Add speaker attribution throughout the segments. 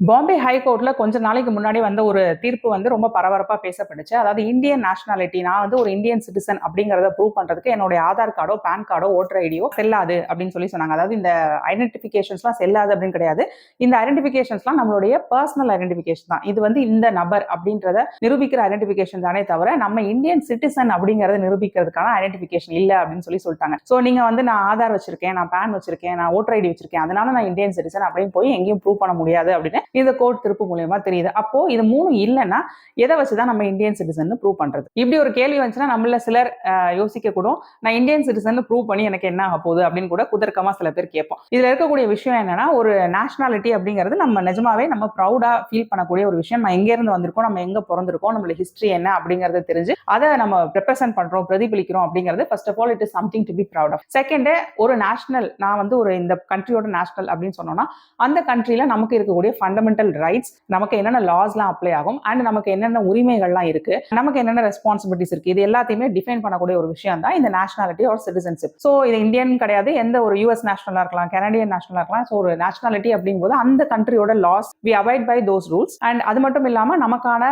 Speaker 1: பாம்பே ஹைகோர்ட்ல கொஞ்ச நாளைக்கு முன்னாடி வந்த ஒரு தீர்ப்பு வந்து ரொம்ப பரபரப்பா பேசப்பட்டுச்சு. அதாவது இந்தியன் நேஷனாலிட்டி நான் வந்து ஒரு இந்தியன் சிட்டிசன் அப்படிங்கறத ப்ரூவ் பண்றதுக்கு என்னுடைய ஆதார் கார்டோ பேன் கார்டோ ஓட்டர் ஐடியோ செல்லாது அப்படின்னு சொல்லி சொன்னாங்க. அதாவது இந்த ஐடென்டிஃபிகேஷன்ஸ்லாம் செல்லாது அப்படின்னு கிடையாது. இந்த ஐடென்டிஃபிகேஷன்ஸ்லாம் நம்மளுடைய பர்சனல் ஐடென்டிபிகேஷன் தான். இது வந்து இந்த நபர் அப்படின்றத நிரூபிக்கிற ஐடென்டிபிகேஷன் தானே தவிர நம்ம இந்தியன் சிட்டிசன் அப்படிங்கறத நிரூபிக்கிறதுக்கான ஐடென்டிபிகேஷன் இல்ல அப்படின்னு சொல்லி சொல்லிட்டாங்க. ஸோ நீங்க வந்து நான் ஆதார் வச்சிருக்கேன் நான் பேன் வச்சிருக்கேன் நான் ஓட்டர் ஐடி வச்சிருக்கேன் அதனால நான் இந்தியன் சிட்டிசன் அப்படின்னு போய் எங்கேயும் ப்ரூவ் பண்ண முடியாது அப்படின்னு இந்த கோர்ட் திருப்பு மூலயமா தெரியுது. அப்போ இது மூணு இல்லைன்னா எதை வச்சுதான் நம்ம இந்தியன் சிட்டிசன் ப்ரூவ் பண்றது? இப்படி ஒரு கேள்வி வந்துச்சுன்னா நம்மள சிலர் யோசிக்க கூட நான் இந்தியன் சிட்டிசன் ப்ரூவ் பண்ணி எனக்கு என்ன ஆக போகுது அப்படின்னு கூட குதர்க்கமா சில பேர் கேட்போம். இதுல இருக்கக்கூடிய விஷயம் என்னன்னா ஒரு நேஷனாலிட்டி அப்படிங்கிறது நம்ம நிஜமாவே நம்ம ப்ரௌடா ஃபீல் பண்ணக்கூடிய ஒரு விஷயம். நம்ம எங்க இருந்து வந்திருக்கோம் நம்ம எங்க பிறந்திருக்கோம் நம்மளோட ஹிஸ்டரி என்ன அப்படிங்கறத தெரிஞ்சு அதை நம்ம ரெப்ரசென்ட் பண்றோம் பிரதிபலிக்கிறோம் அப்படிங்கிறது first of all it is something to be proud of second ஒரு நேஷனல் நான் வந்து ஒரு இந்த கண்ட்ரியோட நேஷனல் அப்படின்னு சொன்னோம்னா அந்த கண்ட்ரியில நமக்கு இருக்கக்கூடிய ஃபண்டமெண்டல் ரைட்ஸ் நமக்கு என்னென்ன லாஸ்லாம் அப்ளை ஆகும் அண்ட் நமக்கு என்னென்ன உரிமைகள்லாம் இருக்கு நமக்கு என்னென்ன ரெஸ்பான்சிபிலிட்டிஸ் இருக்கு இது எல்லாத்தையுமே டிஃபைன் பண்ணக்கூடிய ஒரு விஷயம் தான் இந்த நேஷனாலிட்டி ஒரு சிட்டிசன்ஷிப் ஸோ இது இந்தியன் கிடையாது எந்த ஒரு யூஎஸ் நேஷனலா இருக்கலாம் கனடியன் நேஷனலாக இருக்கலாம் ஸோ ஒரு நேஷனாலிட்டி அப்படிங்கும்போது அந்த கண்ட்ரியோட laws we avoid by those rules and அது மட்டும் இல்லாமல் நமக்கான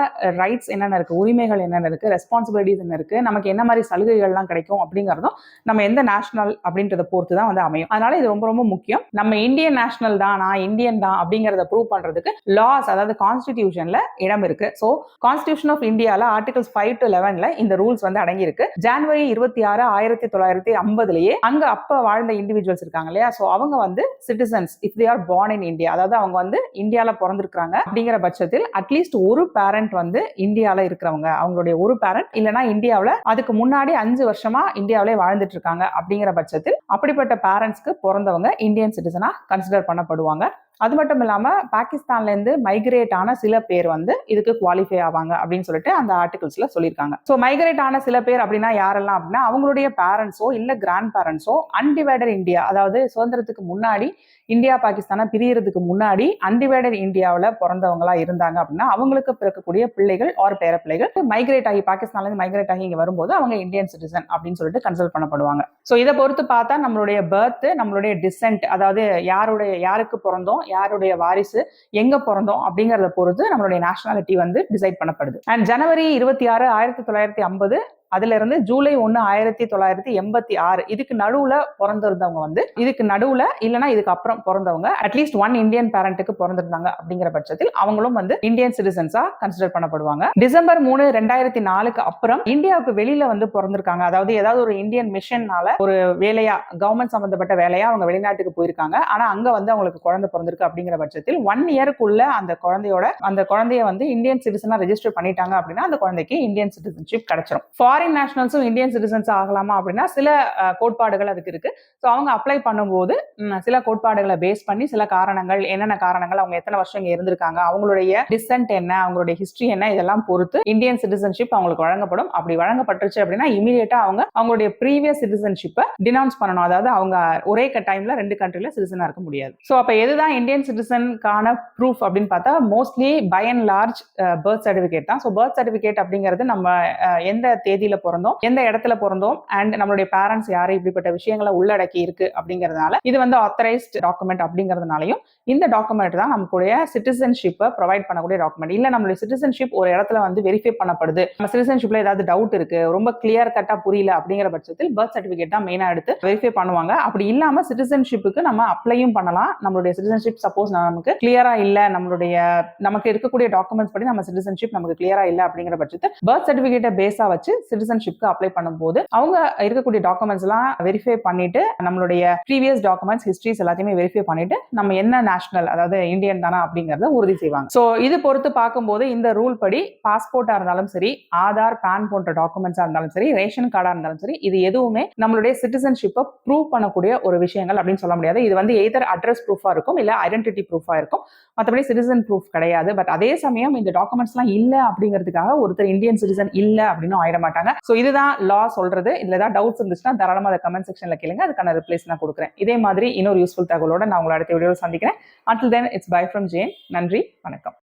Speaker 1: ரைட்ஸ் என்னென்ன இருக்கு உரிமைகள் என்னென்ன இருக்கு ரெஸ்பான்சிபிலிட்டிஸ் என்ன இருக்கு நமக்கு என்ன மாதிரி சலுகைகள்லாம் கிடைக்கும் அப்படிங்கிறதும் நம்ம எந்த நேஷனல் அப்படின்றத பொறுத்து தான் வந்து அமையும். அதனால இது ரொம்ப ரொம்ப முக்கியம். நம்ம இந்தியன் நேஷனல் தான் நான் இந்தியன் தான் அப்படிங்கிறத ப்ரூவ் பண்றதுக்கு லாஸ் அதாவது கான்ஸ்டிடியூஷன்ல இடம் இருக்கு. ஸோ கான்ஸ்டியூஷன் ஆஃப் இந்தியால ஆர்டிகல்ஸ் ஃபைவ் டு லெவன்ல இந்த ரூல்ஸ் வந்து அடங்கி இருக்கு ஜான்வரி இருபத்தி ஆறு ஆயிரத்தி தொள்ளாயிரத்தி ஐம்பதுலயே அங்க அப்ப வாழ்ந்த இண்டிவிஜுவல்ஸ் இருக்காங்க இல்லையா? ஸோ அவங்க வந்து citizens if they are born in India அதாவது அவங்க வந்து இந்தியால பிறந்திருக்காங்க அப்படிங்கிற பட்சத்தில் அட்லீஸ்ட் ஒரு பேரண்ட் வந்து இந்தியால இருக்கிறவங்க. அவங்களுடைய ஒரு பேரண்ட் இல்லைன்னா இந்தியாவில் அதுக்கு முன்னாடி அஞ்சு வருஷமா இந்தியாவிலே வாழ்ந்துட்டு இருக்காங்க. அப்படிங்கிற பட்சத்தில் அப்படிப்பட்ட பேரண்ட்ஸ்க்கு பிறந்தவங்க இந்தியன் சிட்டிசனா கன்சிடர் பண்ணப்படுவாங்க. அது மட்டும் இல்லாமல் பாகிஸ்தான்லேருந்து மைக்ரேட் ஆன சில பேர் வந்து இதுக்கு குவாலிஃபை ஆவாங்க அப்படின்னு சொல்லிட்டு அந்த ஆர்டிகல்ஸில் சொல்லியிருக்காங்க. ஸோ மைக்ரேட் ஆன சில பேர் அப்படின்னா யாரெல்லாம் அப்படின்னா அவங்களுடைய பேரண்ட்ஸோ இல்லை கிராண்ட் பேரண்ட்ஸோ அன்டிவைடட் இந்தியா அதாவது சுதந்திரத்துக்கு முன்னாடி இந்தியா பாகிஸ்தானை பிரியறதுக்கு முன்னாடி அன்டிவைடட் இந்தியாவில் பிறந்தவங்களா இருந்தாங்க அப்படின்னா அவங்களுக்கு பிறக்கக்கூடிய பிள்ளைகள் ஆர் பேர பிள்ளைகள் மைக்ரேட் ஆகி பாகிஸ்தான்லேருந்து மைக்ரேட் ஆகி இங்கே வரும்போது அவங்க இந்தியன் சிட்டிசன் அப்படின்னு சொல்லிட்டு கன்சல்ட் பண்ணப்படுவாங்க. ஸோ இதை பொறுத்து பார்த்தா நம்மளுடைய பர்த் நம்மளுடைய டிசென்ட் அதாவது யாருடைய யாருக்கு பிறந்தோம் யாருடைய வாரிசு எங்க பிறந்தோம் அப்படிங்கறத பொறுத்து நம்மளுடைய நேஷனாலிட்டி வந்து டிசைட் பண்ணப்படுது. அண்ட் ஜனவரி இருபத்தி ஆறு ஆயிரத்தி தொள்ளாயிரத்தி ஐம்பது அதுல இருந்து ஜூலை ஒன்னு ஆயிரத்தி தொள்ளாயிரத்தி எண்பத்தி ஆறு. இதுக்கு நடுவுல பிறந்திருந்தவங்க வந்து இதுக்கு நடுவுல இல்லைன்னா இதுக்கு அப்புறம் பிறந்தவங்க அட்லீஸ்ட் ஒன் இந்தியன் பேரண்ட்டுக்கு பிறந்திருந்தாங்க அப்படிங்கிற பட்சத்தில் அவங்களும் வந்து இந்தியன் சிட்டிசன்ஸா கன்சிடர் பண்ணப்படுவாங்க. டிசம்பர் மூணு ரெண்டாயிரத்தி நாலுக்கு அப்புறம் இந்தியாவுக்கு வெளியில வந்து பிறந்திருக்காங்க. அதாவது ஏதாவது ஒரு இந்தியன் மிஷன்னால ஒரு வேலையா கவர்மெண்ட் சம்பந்தப்பட்ட வேலையா அவங்க வெளிநாட்டுக்கு போயிருக்காங்க. ஆனா அங்க வந்து அவங்களுக்கு குழந்தை பிறந்திருக்கு அப்படிங்கிற பட்சத்தில் ஒன் இயருக்குள்ள அந்த குழந்தையோட அந்த குழந்தைய வந்து இந்தியன் சிட்டிசனா ரெஜிஸ்டர் பண்ணிட்டாங்க அப்படின்னா அந்த குழந்தைக்கு இந்தியன் சிட்டிசன்ஷிப் கிடைச்சிரும். ஃபாரின் நேஷனல்ஸும் இந்தியன் சிட்டிசன்ஸ் ஆகலாமா அப்படின்னா சில கோட்பாடுகள் அதுக்கு இருக்கு. ஸோ அவங்க அப்ளை பண்ணும்போது சில கோட்பாடுகளை பேஸ் பண்ணி சில காரணங்கள் என்னென்ன காரணங்கள் அவங்க எத்தனை வருஷம் இங்கே இருந்திருக்காங்க அவங்களுடைய டிசன்ட் என்ன அவங்களுடைய ஹிஸ்ட்ரி என்ன இதெல்லாம் பொறுத்து இந்தியன் சிட்டிசன்ஷிப் அவங்களுக்கு வழங்கப்படும். அப்படி வழங்கப்பட்டுருச்சு அப்படின்னா இமீடியட்டா அவங்க அவங்களுடைய ப்ரீவியஸ் சிட்டிசன்ஷிப்பை டினவுன்ஸ் பண்ணணும். அதாவது அவங்க ஒரே டைம்ல ரெண்டு கண்ட்ரில சிட்டிசனா இருக்க முடியாது. ஸோ அப்போ எதுதான் இந்தியன் சிட்டிசனுக்கான ப்ரூஃப் அப்படின்னு பார்த்தா mostly by and large birth certificate தான். ஸோ பர்த் சர்டிஃபிகேட் அப்படிங்கிறது நம்ம எந்த தேதி தேதியில பிறந்தோம். எந்த இடத்துல பிறந்தோம்? அண்ட் நம்மளுடைய பேரண்ட்ஸ் யாரு? இப்படிப்பட்ட விஷயங்களை உள்ளடக்கி இருக்கு அப்படிங்கிறதுனால இது வந்து ஆத்தரைஸ்ட் டாக்குமெண்ட் அப்படிங்கிறதுனாலையும் இந்த டாக்குமெண்ட் தான் நம்மளுடைய சிட்டிசன்ஷிப்பை ப்ரொவைட் பண்ணக்கூடிய டாக்குமெண்ட் இல்ல நம்மளுடைய சிட்டிசன்ஷிப் ஒரு இடத்துல வந்து வெரிஃபை பண்ணப்படுது. நம்ம சிட்டிசன்ஷிப்ல ஏதாவது டவுட் இருக்கு ரொம்ப கிளியர் கட்டா புரியல அப்படிங்கிற பட்சத்தில் பர்த் சர்டிபிகேட் தான் மெயினா எடுத்து வெரிஃபை பண்ணுவாங்க. அப்படி இல்லாம சிட்டிசன்ஷிப்புக்கு நம்ம அப்ளையும் பண்ணலாம். நம்மளுடைய சிட்டிசன்ஷிப் சப்போஸ் நமக்கு கிளியரா இல்ல நம்மளுடைய நமக்கு இருக்கக்கூடிய டாக்குமெண்ட்ஸ் படி நம்ம சிட்டிசன்ஷிப் நமக்கு கிளியரா இல்ல அப்படிங்கிற பட்சத்தில் பர்த் சர்டிபிகேட்டை பேஸா வச்சு சிட்டிசன்ஷிப்க்கு அப்ளை பண்ணும்போது அவங்க இருக்கக்கூடிய டாக்குமெண்ட்ஸ் எல்லாம் வெரிஃபை பண்ணிட்டு நம்மளுடைய ப்ரீவியஸ் டாக்குமெண்ட்ஸ் ஹிஸ்ட்ரிஸ் எல்லாத்தையுமே வெரிஃபை பண்ணிட்டு நம்ம என்ன நேஷனல் அதாவது இந்தியன் தானா அப்படிங்கறத உறுதி செய்வாங்க. ஸோ இது பொறுத்து பார்க்கும்போது இந்த ரூல் படி பாஸ்போர்ட்டா இருந்தாலும் சரி ஆதார் பேன் போன்ற டாக்குமெண்ட்ஸா இருந்தாலும் சரி ரேஷன் கார்டா இருந்தாலும் சரி இது எதுவுமே நம்மளுடைய சிட்டிசன்ஷிப்பை ப்ரூவ் பண்ணக்கூடிய ஒரு விஷயங்கள் அப்படின்னு சொல்ல முடியாது. இது வந்து எய்தர் அட்ரஸ் ப்ரூஃபா இருக்கும் இல்ல ஐடென்டிட்டி ப்ரூஃபா இருக்கும். மற்றபடி சிட்டிசன் ப்ரூஃப் கிடையாது. பட் அதே சமயம் இந்த டாக்குமெண்ட்ஸ் எல்லாம் இல்ல அப்படிங்கிறதுக்காக ஒருத்தர் இந்தியன் சிட்டிசன் இல்ல அப்படின்னு ஆயிட மாட்டாங்க. ஸோ இதுதான் லா சொல்றது. இதுல ஏதாவது டவுட்ஸ் இருந்துச்சுன்னா தாராளமாக அதை கமெண்ட் செக்ஷன்ல கேளுங்க. அதுக்கான ரிப்ளைஸ் நான் கொடுக்குறேன். இதே மாதிரி இன்னொரு யூஸ்ஃபுல் தகவலோட நான் உங்களை அடுத்த வீடியோவில் சந்திக்கிறேன். Until then it's bye from Jane நன்றி. வணக்கம்.